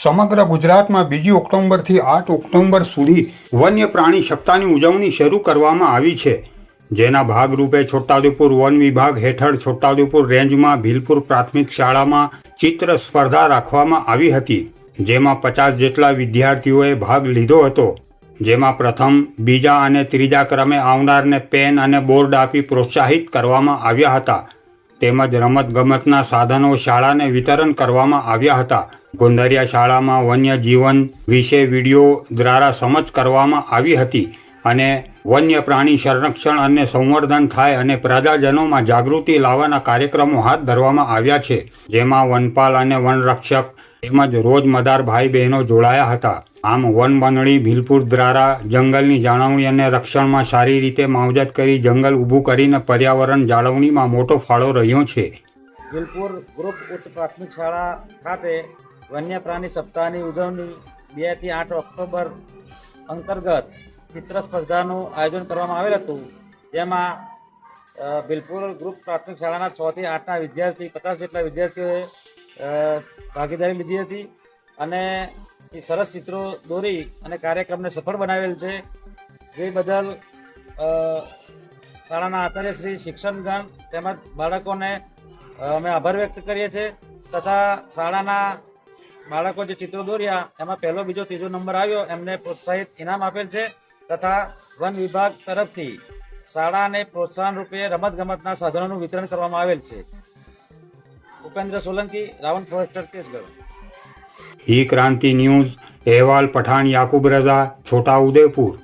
સમગ્ર ગુજરાતમાં બીજી ઓક્ટોબરથી આઠ ઓક્ટોબર સુધી વન્ય પ્રાણી સપ્તાહની ઉજવણી શરૂ કરવામાં આવી છે. જેના ભાગરૂપે છોટાઉદેપુર વન વિભાગ હેઠળ છોટાઉદેપુર રેન્જમાં ભીલપુર પ્રાથમિક શાળામાં ચિત્ર સ્પર્ધા રાખવામાં આવી હતી. જેમાં પચાસ જેટલા વિદ્યાર્થીઓએ ભાગ લીધો હતો. જેમાં પ્રથમ, બીજા અને ત્રીજા ક્રમે આવનારને પેન અને બોર્ડ આપી પ્રોત્સાહિત કરવામાં આવ્યા હતા. તેમજ રમતગમતના સાધનો શાળાને વિતરણ કરવામાં આવ્યા હતા. ગોંદરિયા શાળામાં વન્ય જીવન વિશે વીડિયો દ્વારા સમજ કરવામાં આવી હતી અને વન્ય પ્રાણી સંરક્ષણ અને સંવર્ધન થાય અને પ્રજાજનોમાં જાગૃતિ લાવવાના કાર્યક્રમો હાથ ધરવામાં આવ્યા છે. જેમાં વનપાલ અને વનરક્ષક તેમજ રોજમદાર ભાઈ બહેનો જોડાયા હતા. આમ વન મંડળી ભીલપુર દ્વારા જંગલની જાળવણી અને રક્ષણમાં સારી રીતે માવજત કરી જંગલ ઊભું કરીને પર્યાવરણ જાળવણીમાં મોટો ફાળો રહ્યો છે. ભીલપુર ગ્રુપ ઉચ્ચ પ્રાથમિક શાળા ખાતે વન્ય પ્રાણી સપ્તાહની ઉજવણી બેથી આઠ ઓક્ટોબર અંતર્ગત ચિત્ર સ્પર્ધાનું આયોજન કરવામાં આવેલ હતું. જેમાં ભીલપુર ગ્રુપ પ્રાથમિક શાળાના છ થી આઠના વિદ્યાર્થી, પચાસ જેટલા વિદ્યાર્થીઓએ ભાગીદારી લીધી હતી અને એ સરસ ચિત્રો દોરી અને કાર્યક્રમને સફળ બનાવેલ છે. જે બદલ શાળાના આચાર્ય શ્રી શિક્ષણગણ તેમજ બાળકોને અમે આભાર વ્યક્ત કરીએ છીએ તથા શાળાના બાળકો જે ચિત્રો દોર્યા એમાં પહેલો બીજો ત્રીજો નંબર આવ્યો એમને પ્રોત્સાહિત ઇનામ આપેલ છે તથા વન વિભાગ તરફથી શાળાને પ્રોત્સાહન રૂપે રમતગમતના સાધનોનું વિતરણ કરવામાં આવેલ છે. Upendra Solanki Ravan forester Kesgarh E Kranti news અહેવાલ પઠાણ યાકુબ રઝા છોટા ઉદેપુર